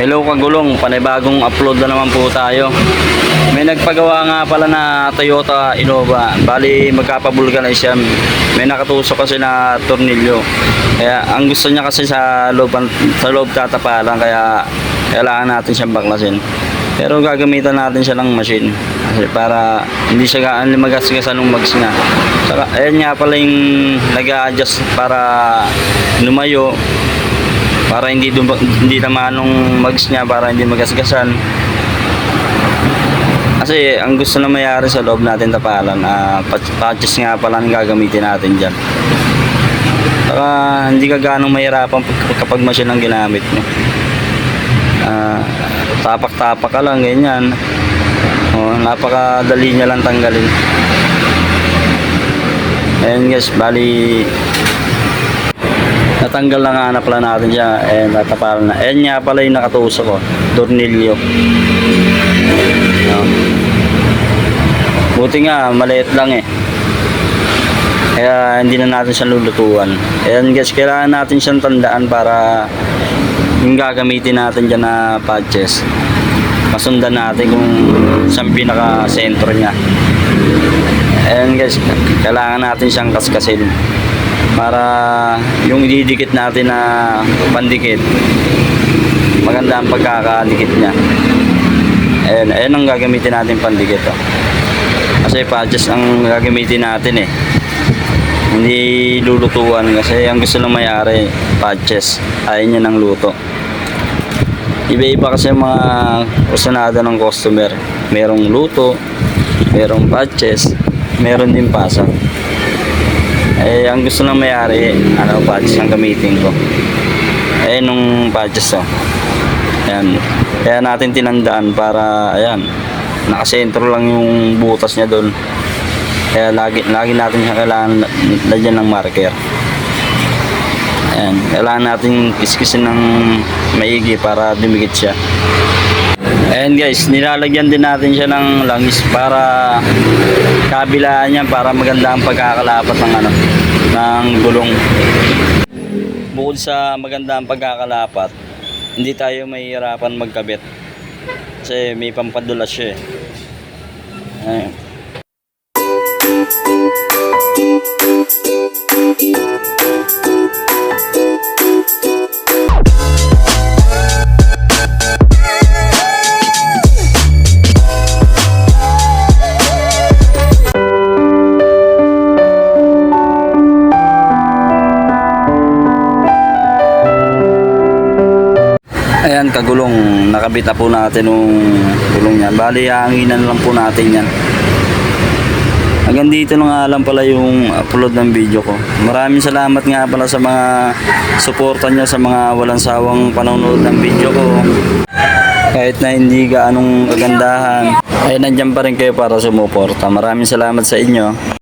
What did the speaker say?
Hello kagulong, panibagong upload na naman po tayo. May nagpagawa nga pala na Toyota Innova. Bali magkapabulganize siya. May nakatusok kasi na tornilyo. Kaya ang gusto niya kasi sa loob, sa loob tatapalan kaya kailangan natin siyang baklasin. Pero gagamitan natin siya ng machine. Kasi para hindi siya gaan magasgasan ng mags niya. Saka, ayan nga pala yung nag-a-adjust para lumayo para hindi hindi naman nung mags niya para hindi magasgasan. Kasi ang gusto na mayari sa loob natin tapalan pat- patches nga pala ang gagamitin natin dyan. Saka hindi ka ganong mahirapan pag- kapag machine ang ginamit mo. Ah, tapak-tapak ka lang ganyan. Oh, napakadali niya lang tanggalin. Ayan guys, bali Natanggal na nga na pala natin siya eh natapalan na. Ayan nga pala yung nakatusok ko. Tornilyo. Ayan. Buti nga, maliit lang eh. Kaya hindi na natin siya lulutuan. Ayan guys, kailangan natin siyang tandaan para yung gagamitin natin dyan na patches. Masundan natin kung saan pinaka-sentro niya. Ayan guys, kailangan natin siyang kaskasin para yung ididikit natin na pandikit maganda ang pagkakadikit niya. Ayan, ayan ang gagamitin natin pandikit oh. kasi patches ang gagamitin natin eh. Hindi lulutuan kasi ang gusto lang mayari patches ayaw niya ng luto. Iba-iba kasi mga kusanada ng customer. Merong luto merong patches meron din pasa eh, ang gusto ng mayari, ano, patches ang gamitin ko. Eh, nung patches to. Ayan. Kaya natin tinandaan para, ayan, nakasentro lang yung butas niya doon. Kaya lagi, lagi natin siya kailangan lagyan ng marker. Ayan. Kailangan natin kiskisin ng maigi para dumikit siya. Ayan guys, nilalagyan din natin siya ng langis para kabilaan niya para maganda ang pagkakalapat ng ano ng gulong. Bukod sa maganda ang pagkakalapat, hindi tayo mahihirapan magkabit. Kasi may pampadulas siya eh. Ayan. Ayan, kagulong. Nakabit na po natin yung gulong niya. Bali, hanginan lang po natin yan. Hanggang dito na nga lang pala yung upload ng video ko. Maraming salamat nga pala sa mga suporta nyo sa mga walang sawang panonood ng video ko. Kahit na hindi gaanong kagandahan, ay nandyan pa rin kayo para sumuporta. Maraming salamat sa inyo.